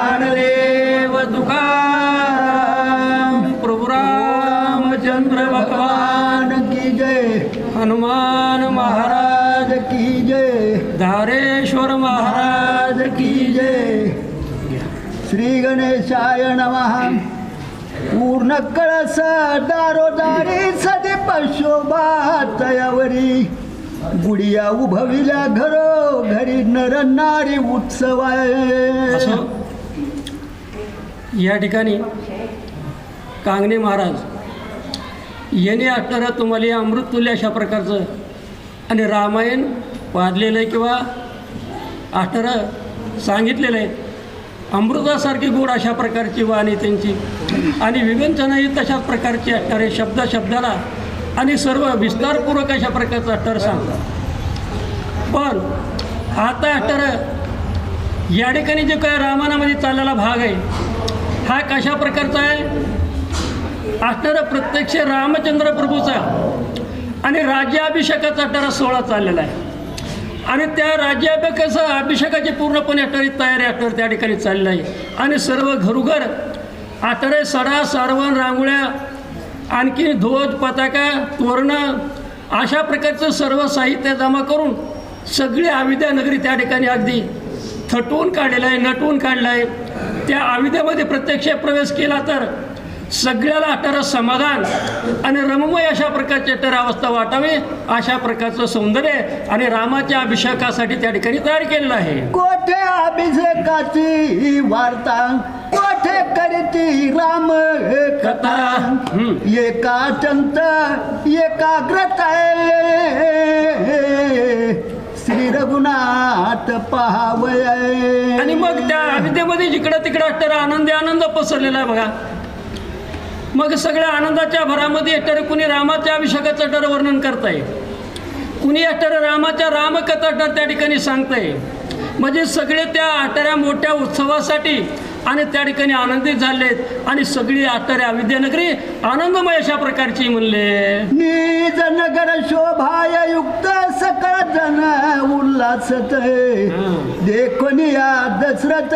ज्ञानदेव तुकाराम प्रभू रामचंद्र भगवान की जय। हनुमान महाराज की जय। धारेश्वर महाराज की जय। श्री गणेशाय नमः। पूर्ण कळस दारोदारी सदीप शोभा तयावरी। गुडिया उभविल्या घरो घरी नर नारी उत्सव आहे या ठिकाणी कांगणे महाराज यांनी असणारं तुम्हाला हे अमृत तुल्य अशा प्रकारचं आणि रामायण वाजलेलं आहे किंवा असणारं सांगितलेलं आहे. अमृतासारखी गोड अशा प्रकारची वाणी त्यांची आणि विवेचनाही तशाच प्रकारची असणारे शब्द शब्दाला आणि सर्व विस्तारपूर्वक अशा प्रकारचं अट्टर सांगतात. पण आता अट्टर या ठिकाणी जे काय रामायणामध्ये चाललेला भाग आहे हा कशा प्रकारचा आहे? असणारा प्रत्यक्ष रामचंद्र प्रभूचा आणि राज्याभिषेकाचा असणारा सोहळा चाललेला आहे. आणि त्या राज्याभिषेकाचा अभिषेकाची पूर्णपणे अठरी तयारी असणार त्या ठिकाणी चालली आहे. आणि सर्व घरोघर आटारे सडा सारवण रांगोळ्या आणखी ध्वज पताका तोरणं अशा प्रकारचं सर्व साहित्य जमा करून सगळी अविद्यानगरी त्या ठिकाणी अगदी थटवून काढलेलं आहे नटवून काढलं आहे. त्या अविद्यामध्ये प्रत्यक्ष प्रवेश केला तर सगळ्याला अटारं समाधान आणि रममय अशा प्रकारची अवस्था वाटावी अशा प्रकारचं सौंदर्य आणि रामाच्या अभिषेकासाठी त्या ठिकाणी तयार केलेलं आहे. कोठे अभिषेकाची वार्ता? कोठे करती राम कथा? हम्म. एकाचंत एकाग्रता श्री रघुनाथ पहावय. आणि मग त्या अविद्येमध्ये जिकडं तिकडं अट्टारा आनंदी आनंद पसरलेला आहे बघा. मग सगळ्या आनंदाच्या भरामध्ये अट्टारे कुणी रामाच्या अभिषेकाचं डर वर्णन करताय. कुणी अट्टार रामाच्या रामकथा डर त्या ठिकाणी सांगताय. म्हणजे सगळे त्या अट्टाऱ्या मोठ्या उत्सवासाठी आणि त्या ठिकाणी आनंदित झालेत. आणि सगळी अट्टाऱ्या अविद्यानगरी आनंदमय अशा प्रकारची म्हणले. निज नगर शोभाय युक्त सकळ जन उल्हासत. देखोनिया दशरथ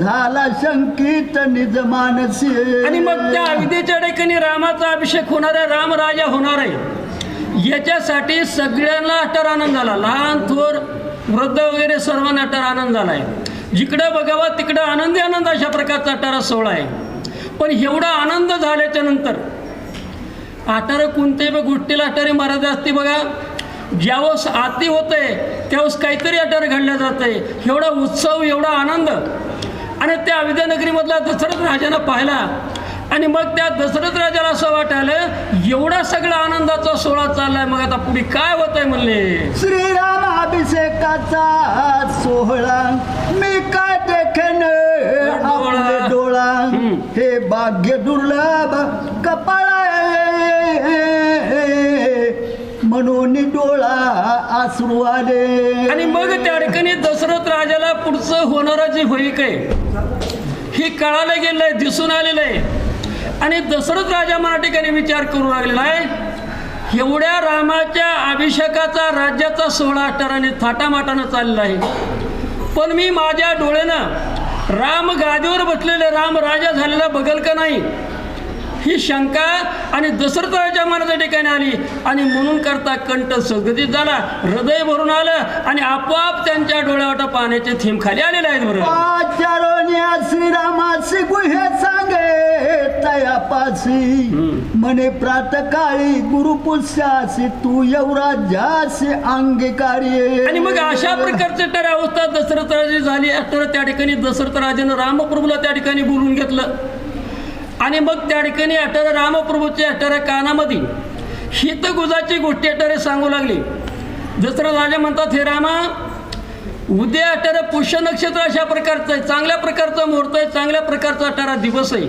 झाला शंकित निज मानसी. आणि मग त्या अविद्येच्या ठिकाणी रामाचा अभिषेक होणार आहे राम राजा होणार आहे. याच्यासाठी सगळ्यांना अट्टर आनंद झाला. लहान थोर वृद्ध वगैरे सर्वांना अट्टर आनंद झाला आहे जिकडं बघावा तिकडं आनंदी आनंद अशा प्रकारचा अटारा सोहळा आहे. पण एवढा आनंद झाल्याच्यानंतर आटारं कोणत्याही बघ गोष्टीला अटारी महाराज असते बघा. ज्यावेळेस आती होते त्यावेळेस काहीतरी अटार घडलं जाते एवढा उत्सव एवढा आनंद. आणि त्या विद्यानगरीमधला दशरथ राजानं पाहिला. आणि मग त्या दशरथ राजाला असं वाटायलं एवढा सगळा आनंदाचा सोहळा चाललाय मग आता पुढे काय होत आहे म्हणले? श्रीराम अभिषेकाचा सोहळा मी काय देखेन? आपले डोळा. हे भाग्य दुर्लभ कपाळ म्हणून डोळा आसरू आले. आणि मग त्या ठिकाणी दशरथ राजाला पुढचं होणारं जे होईक आहे हे कळालं गेलं आहे दिसून आलेलं आहे आणि दशरथ राजा मला विचार करू लागलेला आहे एवढ्या रामाच्या अभिषेकाचा राज्याचा सोहळा अठराने थाटामाटानं चाललेला आहे. पण मी माझ्या डोळ्यानं राम गादीवर बसलेले राम राजा झालेला बघल का नाही? ही शंका आणि दशरथ राजा मनाच्या ठिकाणी आली आणि म्हणून करता कंठ सगतीत झाला हृदय भरून आलं आणि आपोआप त्यांच्या डोळ्यावाटा पाण्याचे थेंब खाली आलेले आहेत बरोबर आचारोनिया श्रीरामासी तयापासी म्हणे प्रातकाळी गुरुपुष्यासी तू एवढा जासी अंगीकारी आणि मग अशा प्रकारची तर अवस्था दशरथ राजे झाली तर त्या ठिकाणी दशरथ राजानं रामप्रभूला त्या ठिकाणी बोलून घेतलं. आणि मग त्या ठिकाणी अटर रामप्रभूच्या अटर कानामध्ये हितगुजाची गोष्टी अटरे सांगू लागली. दशरथ राजा म्हणतात हे रामा उद्या अटारा पुष्य नक्षत्र अशा प्रकारचं आहे चांगल्या प्रकारचा मुहूर्त आहे चांगल्या प्रकारचा अटारा दिवस आहे.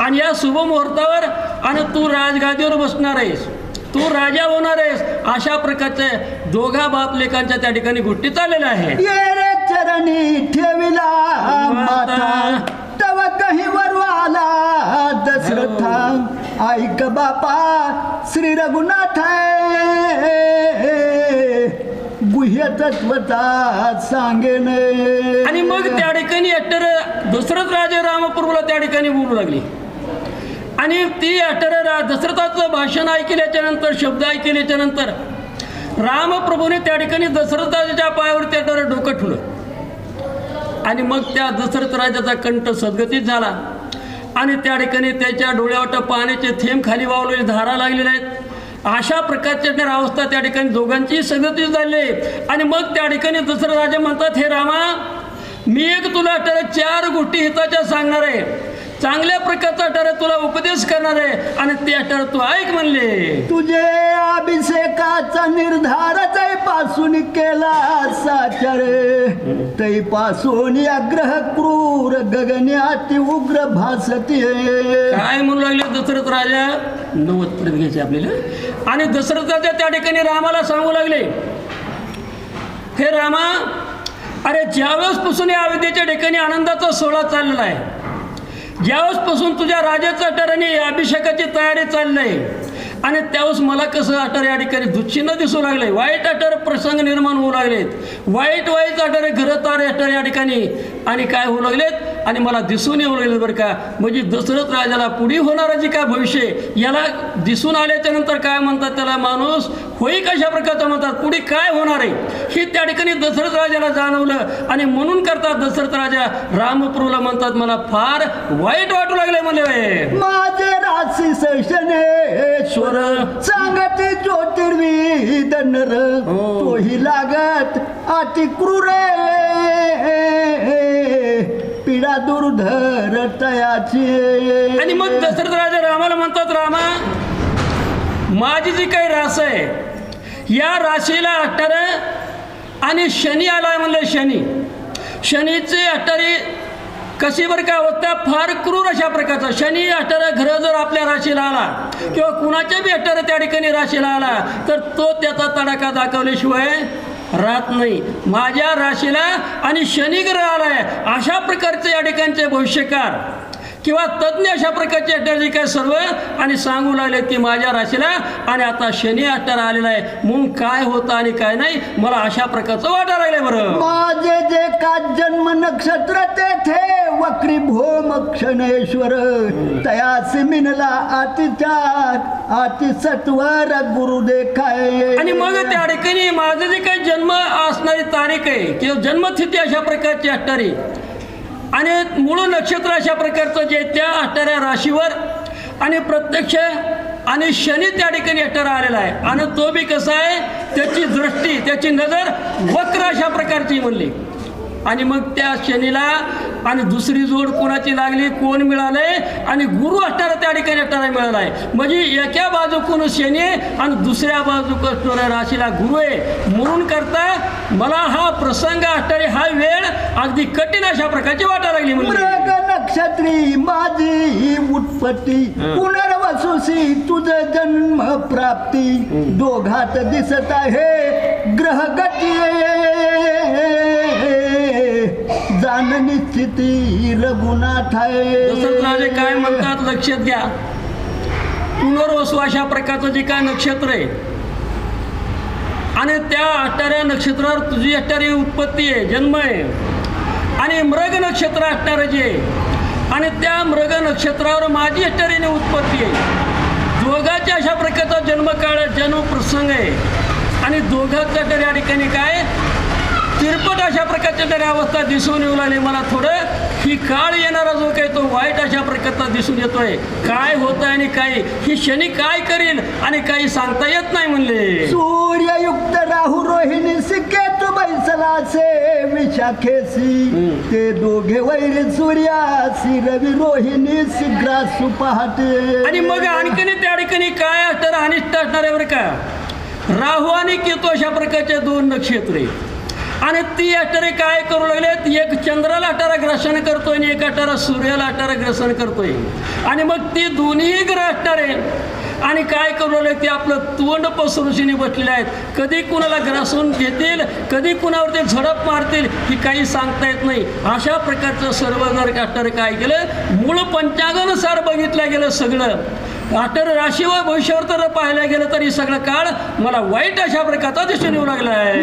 आणि या शुभ मुहूर्तावर आणि तू राजगादीवर बसणार आहेस. तू राजा होणार आहेस. अशा प्रकारच्या दोघा बाप लेखांच्या त्या ठिकाणी गोष्टी चाललेल्या आहेत. ये रे चरणी ठेविला माता. तव कही वरवाला दशरथा. ऐक बापा श्री रघुनाथ गुह्य तत्वता सांगेन. आणि मग त्या ठिकाणी दशरथ राजे रामपूर्वला त्या ठिकाणी बोलू लागली. आणि ती अट्टर रा दशरथाचं भाषण ऐकल्याच्या नंतर शब्द ऐकल्याच्या नंतर रामप्रभूने त्या ठिकाणी दशरथाच्या पायावर त्या अट्टर डोकं ठुलं आणि मग त्या दशरथ राजाचा कंठ सद्गतीत झाला. आणि त्या ठिकाणी त्याच्या डोळ्यावर पाण्याचे थेंब खाली वावलेले धारा लागलेल्या आहेत अशा प्रकारच्या त्या अवस्था त्या ठिकाणी दोघांची सद्गतीत झाली आणि मग त्या ठिकाणी दशरथ राजा म्हणतात हे रामा मी एक तुला ठर चार गोष्टी हिताच्या सांगणार आहे. चांगल्या प्रकारचा ठर तुला उपदेश करणार आहे. आणि ते ठर तू ऐक म्हणले. तुझे अभिषेकाचा निर्धारपासून केला साचरे तैपासून अग्रह क्रूर गगन्याती उग्र भासती काय म्हणू लागले दशरथ राजा? नव्वद पर्यंत घ्यायचे आपल्याला. आणि दशरथ राजा त्या ठिकाणी रामाला सांगू लागले. हे रामा अरे ज्यावेळेसपासून या अयोध्येच्या ठिकाणी आनंदाचा सोहळा चाललेला आहे ज्यावेळेसपासून तुझ्या राजाचं अटाराने अभिषेकाची तयारी चालली आहे आणि त्यावेळेस मला कसं अटर या ठिकाणी दुच्छिन्न दिसू लागले वाईट अटर प्रसंग निर्माण होऊ लागलेत. वाईट वाईट अटर घरं अटर या ठिकाणी आणि काय होऊ लागलेत? आणि मला दिसून येऊ लागले बरं का? म्हणजे दशरथ राजाला पुढे होणारं जे काय भविष्य याला दिसून आल्याच्यानंतर काय म्हणतात त्याला माणूस? होई कशा प्रकारचं म्हणतात? पुढे काय होणार आहे? हे त्या ठिकाणी दशरथ राजाला जाणवलं. आणि म्हणून करतात दशरथ राजा रामप्रभूला म्हणतात मला फार वाईट वाटू लागले म्हणले माझे राशी सैशनेश्वर सांगते ज्योतिर्विद नर हो. तोही लागत अति क्रूरे पिढा दुर्धर तयाची. आणि मग दशरथ राजा रामाला म्हणतात रामा माझी जी काही रास आहे या राशीला अट्टार आणि शनी आला म्हणले शनी. शनीचे अट्टारी कशी बरं का होता फार क्रूर अशा प्रकारचा. शनी अट्टारा घरं जर आपल्या राशीला आला किंवा कुणाच्या बी अट्टारा त्या ठिकाणी राशीला आला तर तो त्याचा तडाखा दाखवल्याशिवाय राहत नाही. माझ्या राशीला आणि शनिग्रहाला अशा प्रकारचे या ठिकाणचे भविष्यकार. किंवा तज्ज्ञ अशा प्रकारचे अट्टार काय सर्व? आणि सांगू लागले की माझ्या राशीला आणि आता शनी अट्टार आलेला आहे. म्हणून काय होतं आणि काय नाही मला अशा प्रकारचं वाटायला लागलंय बरं. माझे जे का जन्म नक्षत्र तेथे वक्री भोम क्षणेश्वर. तयासी मिनला अतिचार अति सत्वर गुरु देखाय आणि मग त्या ठिकाणी माझं जे काही जन्म असणारी तारीख आहे किंवा जन्मतिथी अशा प्रकारची अट्टारी आणि मूळ नक्षत्र अशा प्रकारचं जे त्या अट्टाऱ्या राशीवर आणि प्रत्यक्ष आणि शनी त्या ठिकाणी अठरा आलेला आहे. आणि तो बी कसा आहे? त्याची दृष्टी त्याची नजर वक्र अशा प्रकारची म्हणली. आणि मग त्या शनीला आणि दुसरी जोड कोणाची लागली? कोण मिळाले आणि गुरु अष्टारा त्या ठिकाणी अष्टारा मिळाला आहे म्हणजे एका बाजूकून शनी आणि दुसऱ्या बाजूक राशीला गुरु आहे. म्हणून करता मला हा प्रसंग अष्टारी हा वेळ अगदी कठीण अशा प्रकारची वाटायला लागली नक्षत्री माझी उत्पत्ती. पुनर्वसुसी तुझ जन्म प्राप्ती. दोघात दिसत आहे ग्रह गती स्थिती रघुनाथ दशरथ राजे काय म्हणतात लक्षात घ्या. पुनर्वसू अशा प्रकारचं जे काय नक्षत्र आहे आणि त्या अट्टाऱ्या नक्षत्रावर तुझी अट्टारी उत्पत्ती आहे जन्म आहे. आणि मृग नक्षत्र असणारं जे आहे. आणि त्या मृग नक्षत्रावर माझी अट्टारीने उत्पत्ती आहे. दोघाच्या अशा प्रकारचा जन्मकाळ जन्म प्रसंग आहे. आणि दोघाचा तर या ठिकाणी काय तिरपट अशा प्रकारच्या तरी अवस्था दिसून येऊ लागली. मला थोडं ही काळ येणारा जो काही तो वाईट अशा प्रकारचा दिसून येतोय. काय होत आणि काय? ही शनी काय करील आणि काही सांगता येत नाही म्हणले. सूर्ययुक्त राहू रोहिणी सिकेतु बैसलासे विशाखेसी ते दोघे वैर सूर्यासी रवी रोहिणी शीघ्रासु पहाटे आणि मग आणखीन त्या ठिकाणी काय असणार अनिष्ट असणार आहे बरं का? राहू आणि केतू अशा प्रकारचे दोन नक्षत्रे. आणि ती अटारे काय करू लागले एक चंद्राला अटारा ग्रसन करतोय आणि एक अटारा सूर्याला अटारा ग्रसन करतोय. आणि मग ती दोन्ही ग्रह अटारे. आणि काय करू लागले? ते आपलं तोंड पसरुशीने बसलेले आहेत. कधी कुणाला ग्रासून घेतील? कधी कुणावर ते झडप मारतील? ही काही सांगता येत नाही. अशा प्रकारचं सर्व अटर काय केलं? मूळ पंचांगानुसार बघितलं गेलं सगळं. अटर राशीवर भविष्यावर तर पाहायला गेलं तरी सगळं काळ मला वाईट अशा प्रकारचा दिसून येऊ लागला आहे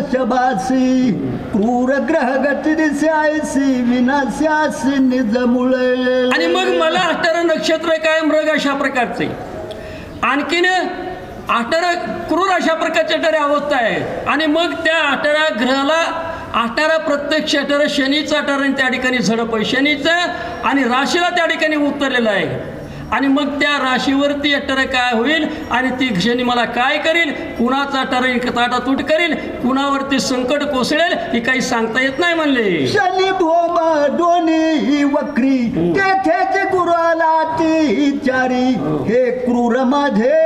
राहू वृषभासी क्रूर ग्रह गती दिशायसी विनाशासी निज मुळे आणि मग मला अठरा नक्षत्र काय मृग अशा प्रकारचे? आणखीन अठरा क्रूर अशा प्रकारच्या अठरा अवस्था आहे. आणि मग त्या अठरा ग्रहाला अठरा प्रत्यक्ष अठरा शनीचा अठरा त्या ठिकाणी झडप. आहे शनीचं आणि राशीला त्या ठिकाणी उतरलेलं आहे. आणि मग त्या राशीवरती अष्टारा काय होईल? आणि ती शनी मला काय करेल? कुणाचा अष्टारा ताटातूट करेल? कुणावरती संकट कोसळेल? हे काही सांगता येत नाही म्हणले. शनी भोम दोन्ही वक्री तेथेच गुरुला ती चारी हे क्रूर माझे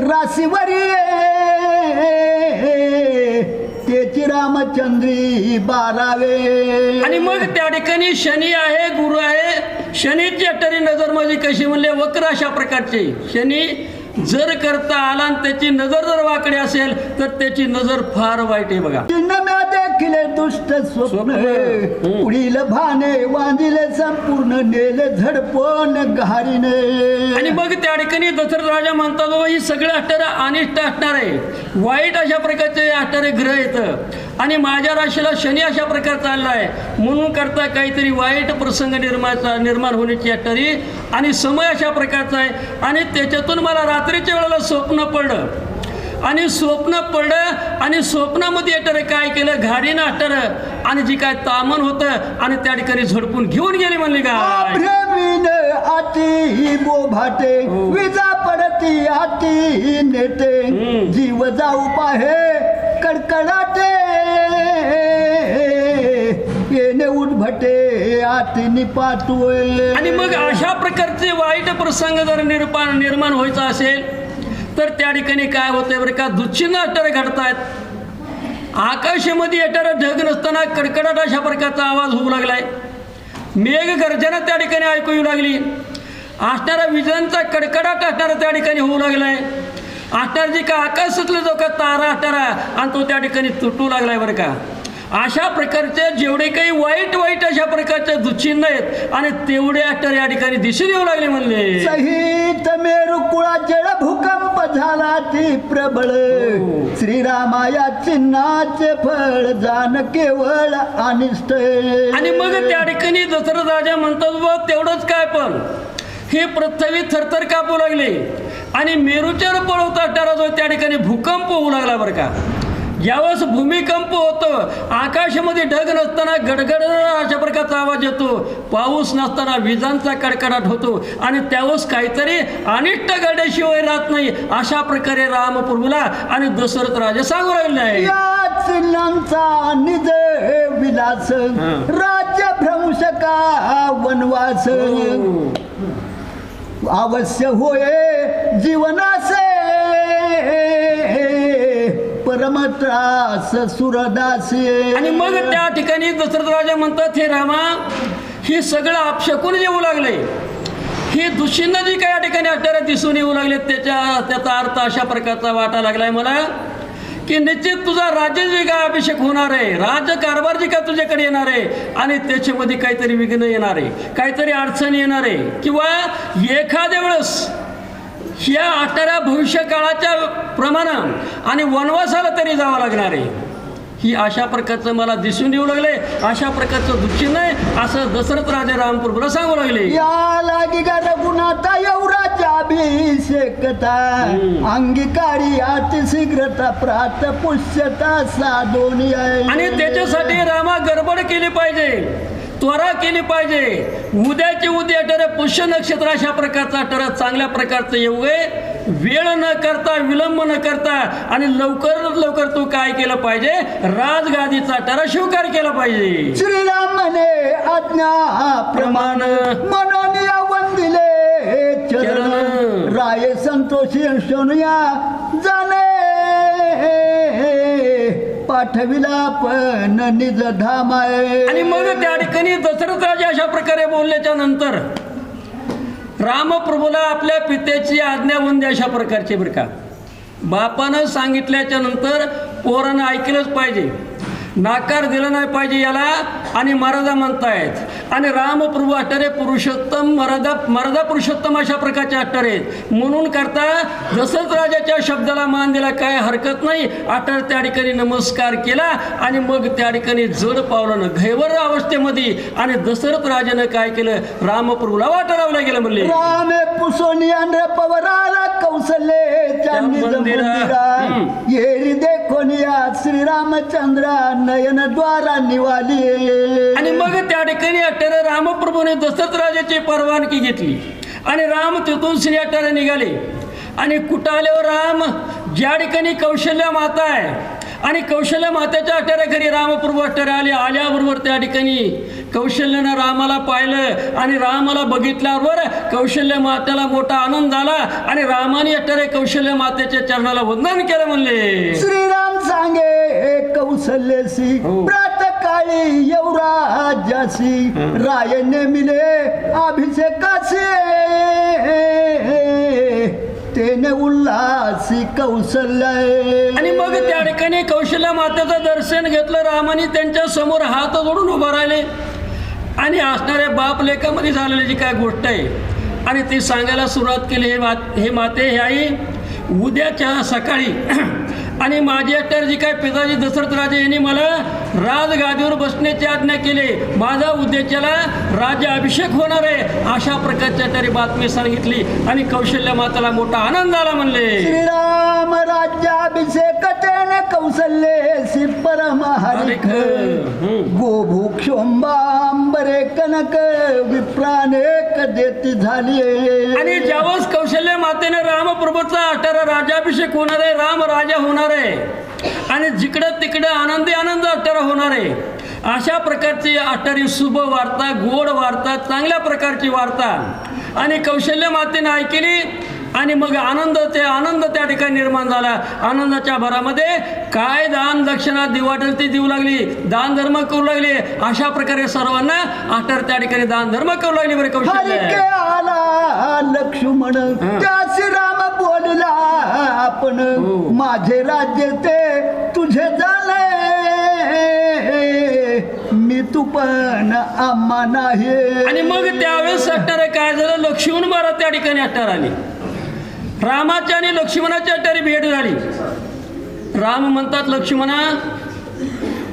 राशीवरी तेची रामचंद्री बारावे. आणि मग त्या ठिकाणी शनी आहे गुरु आहे. शनीची अट्टरी नजर माझी कशी म्हणले वक्र अशा प्रकारचे. शनी जर करता आला आणि त्याची नजर जर वाकडी असेल तर त्याची नजर फार वाईट आहे बघा. देखिले दुष्ट स्वप्न. पुढील भाने वांदिले संपूर्ण नेले झडपण घारीने. आणि मग त्या ठिकाणी दशरथ राजा म्हणतात बाबा ही सगळं अष्टार अनिष्ट असणार आहे. वाईट अशा प्रकारचे अष्टारे ग्रह येतं आणि माझ्या राशीला शनी अशा प्रकार चालला आहे म्हणून करता काहीतरी वाईट प्रसंग निर्माण निर्माण होण्याची अष्टारी आणि समय अशा प्रकारचा आहे. आणि त्याच्यातून मला रात्रीच्या वेळेला स्वप्न पडलं. आणि स्वप्न पडलं. आणि स्वप्नामध्ये अटर काय केलं? घारीनं अटर आणि जी काय तामन होतं आणि त्या ठिकाणी झडपून घेऊन गेली म्हणली बोभाटे हो. विजा पडती आती नेते. जीव जाऊ पाहे. कडकडाटे येणे उठभटे आती निपाटोय आणि मग अशा प्रकारचे वाईट प्रसंग जर निर्माण निर्माण व्हायचा असेल तर त्या ठिकाणी काय होतंय बरं का? दुच्छिन्न अट्टारे घडतायत. आकाशामध्ये येणारा ढग नसताना कडकडाट अशा प्रकारचा आवाज होऊ लागलाय. मेघ गर्जना त्या ठिकाणी ऐकू येऊ लागली. असणारा विजांचा कडकडाट असणारा त्या ठिकाणी होऊ लागलाय. असणार जी का? आकाशातलं जो का तारा असणारा आणि तो त्या ठिकाणी तुटू लागलाय बरं का? अशा प्रकारचे जेवढे काही वाईट वाईट अशा प्रकारचे दुच्छिन्न आहेत आणि तेवढे अट्टर या ठिकाणी दिसून येऊ लागले म्हणले. सहित मेरू कुळाचे भूकंप झाला ती प्रबळ. हो. श्रीरामाया चिन्हाचे फळ जाण केवळ अनिष्ट. आणि मग त्या ठिकाणी दशरथ राजा म्हणतात बघ तेवढंच काय पण. हे पृथ्वी थरथर कापू लागले? आणि मेरूच्या पळवता अट्टारा जो त्या ठिकाणी भूकंप होऊ लागला बरं का. ज्यावेळेस भूमिकंप होतो. आकाशामध्ये ढग नसताना गडगड अशा प्रकारचा आवाज येतो. पाऊस नसताना विजांचा कडकडाट होतो. आणि त्यावेळेस काहीतरी अनिष्ट घडल्याशिवाय राहत नाही अशा प्रकारे रामप्रभूला आणि दशरथ राजा सांगू राहिले विलास. राज्य भ्रंश का वनवास? हो. अवश्य होय जीवनासे. परमत्रास सुरदासे. आणि मग त्या ठिकाणी दशरथ राजा म्हणतात हे रामा हे सगळं आपशकून येऊ लागले. हे दुष्यंत जी काही या ठिकाणी अट्टारा दिसून येऊ लागले त्याच्या त्याचा अर्थ अशा प्रकारचा वाटा लागलाय मला. की निश्चित तुझा राज्य जे काय अभिषेक होणार आहे. राज्य कारभार जे काय तुझ्याकडे येणार आहे? आणि त्याच्यामध्ये काहीतरी विघ्न येणार आहे. काहीतरी अडचण येणार आहे. किंवा एखाद्या वेळेस ह्या अठरा भविष्यकाळाच्या प्रमाणात आणि वनवासाला तरी जावं लागणार आहे. ही अशा प्रकारचं मला दिसून येऊ लागले. अशा प्रकारचं दुःखी नाही. असं दशरथ राजा रामपूरला सांगू लागले. या लागी गा रघुनाथा एवढाच्या अभिषेकता. अंगीकारी अति शीघ्रता प्रात पुष्यता साधोनी आणि त्याच्यासाठी रामा गडबड केली पाहिजे त्वरा केली पाहिजे. उद्या ठर पुष्य नक्षत्र अशा प्रकारचा ठर चांगल्या प्रकारचं येऊ वेळ न करता विलंब न करता आणि लवकर लवकर तू काय केलं पाहिजे? राजगादीचा ठरा स्वीकार केला पाहिजे. श्रीराम म्हणे आज्ञा प्रमाण म्हणून या वंदिले चरण. राय संतोषी शोनया जाणे. पाठविला पण निज धामाय. आणि मग त्या ठिकाणी दशरथ राजा अशा प्रकारे बोलल्याच्या नंतर रामप्रभूला आपल्या पित्याची आज्ञा बंदी अशा प्रकारची बरं का. बापानं सांगितल्याच्या नंतर पोरानं ऐकलंच पाहिजे. नाकार दिला नाही पाहिजे याला. आणि मर्यादा म्हणतायत. आणि रामप्रभू अट्टारे पुरुषोत्तम मर्यादा मर्यादा पुरुषोत्तम अशा प्रकारचे अट्टार आहेत. म्हणून करता जसंच राजाच्या शब्दाला मान दिला काय हरकत नाही. अट्टार त्या ठिकाणी नमस्कार केला आणि मग त्या ठिकाणी जड पावलं घैवर अवस्थेमध्ये आणि दशरथ राजानं काय केलं? रामप्रभूला वाटारावला गेलं म्हणले. रामे पवराला कौशल्य मंदिरा. श्रीरामचंद्र नयन द्वारा निवाली आणि मग त्या ठिकाणी अट्टारे रामप्रभूने दशरथ राजाची परवानगी घेतली आणि राम तिथून श्री अट्टारे निघाले आणि कुठं राम ज्या ठिकाणी कौशल्य माता आहे आणि कौशल्य मातेच्या अट्टाऱ्या घरी रामप्रभू अट्टारे आले आल्याबरोबर त्या ठिकाणी कौशल्यानं रामाला पाहिलं आणि रामाला बघितल्यावर कौशल्य मातेला मोठा आनंद झाला आणि रामाने अट्टारे कौशल्य मातेच्या चरणाला वंदन केलं म्हणले. श्रीराम सांगे कौशल्यसी हो. प्रातकाळी यवराजासी राय नेमिले अभिषेकाचे. उल्हासी कौशल्य आणि मग त्या ठिकाणी कौशल्या मातेचं दर्शन घेतलं रामाने त्यांच्यासमोर हात जोडून उभं राहिले. आणि असणाऱ्या बाप लेखामध्ये झालेली जी काय गोष्ट आहे आणि ती सांगायला सुरुवात केली हे मात हे माते हे आई उद्याच्या सकाळी आणि माझी अट्टर जी काय पिताजी दशरथ राजे यांनी मला राजगादीवर बसण्याची आज्ञा केली माझा उद्याच्याला राज्य अभिषेक होणार आहे अशा प्रकारच्या तरी बातमी सांगितली आणि कौशल्य माताला मोठा आनंद आला म्हणले श्रीराम राज्याभिषेक तेने कौशल्यसी परम हरिक हम्म. रे कनक विप्रानेक देती झाली आणि ज्यावेळेस कौशल्य मातेने रामप्रभूचा अठारा राजाभिषेक होणार आहे राम राजा होणार आहे. आणि जिकडं तिकडं आनंदी आनंद अट्टारा होणार आहे. अशा प्रकारची अटारी शुभ वार्ता गोड वार्ता चांगल्या प्रकारची वार्ता. आणि कौशल्य मातेने ऐकली आणि मग आनंद ते आनंद त्या ठिकाणी निर्माण झाला. आनंदाच्या भरामध्ये काय दान दक्षिणा देऊ वाटेल ती देऊ लागली दान धर्म करू लागली अशा प्रकारे सर्वांना अट्टार त्या ठिकाणी दान धर्म करू लागली बरे कौशल्य आला लक्ष्मण राम बोलला आपण? हो. माझे राज्य ते तुझे झाले. मी तू पण आम्हा नाही. आणि मग त्यावेळेस अट्टारे काय झालं? लक्ष्मण महाराज त्या ठिकाणी अट्टार आली. रामाच्या आणि लक्ष्मणाची अट्टारी भेट झाली. राम म्हणतात लक्ष्मणा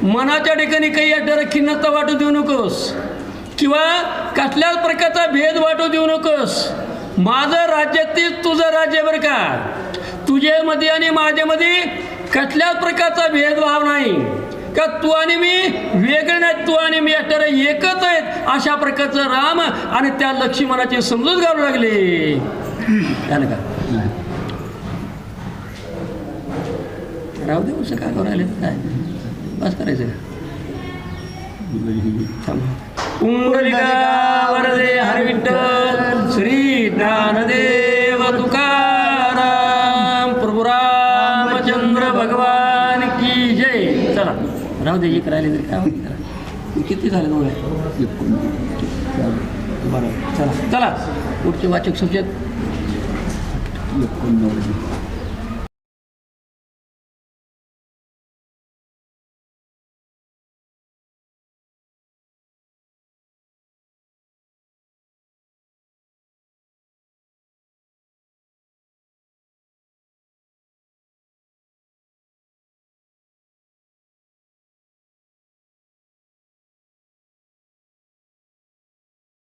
मनाच्या ठिकाणी काही अट्टारा खिन्नता वाटू देऊ नकोस किंवा कसल्याच प्रकारचा भेद वाटू देऊ नकोस. माझं राज्यातील तुझं राज्य बरं का? तुझ्यामध्ये आणि माझ्यामध्ये कसल्याच प्रकारचा भेदभाव नाही. का तू आणि मी वेगळे नाहीत? तू आणि मी अट्टारा एकच आहेत. अशा प्रकारचं राम आणि त्या लक्ष्मणाची समजूत घालू लागले. झालं का? राहू दे कसं काय करू राहिले? काय? बस करायचं. वरदे हरिविठ्ठल श्री ज्ञानदेव तुकाराम प्रभू रामचंद्र भगवान की जय. चला. राहू दे एक राहिले तरी काय होतं त्याला? किती झाले दोघे बरं चला. चला. पुढचे वाचक सब्जेक्ट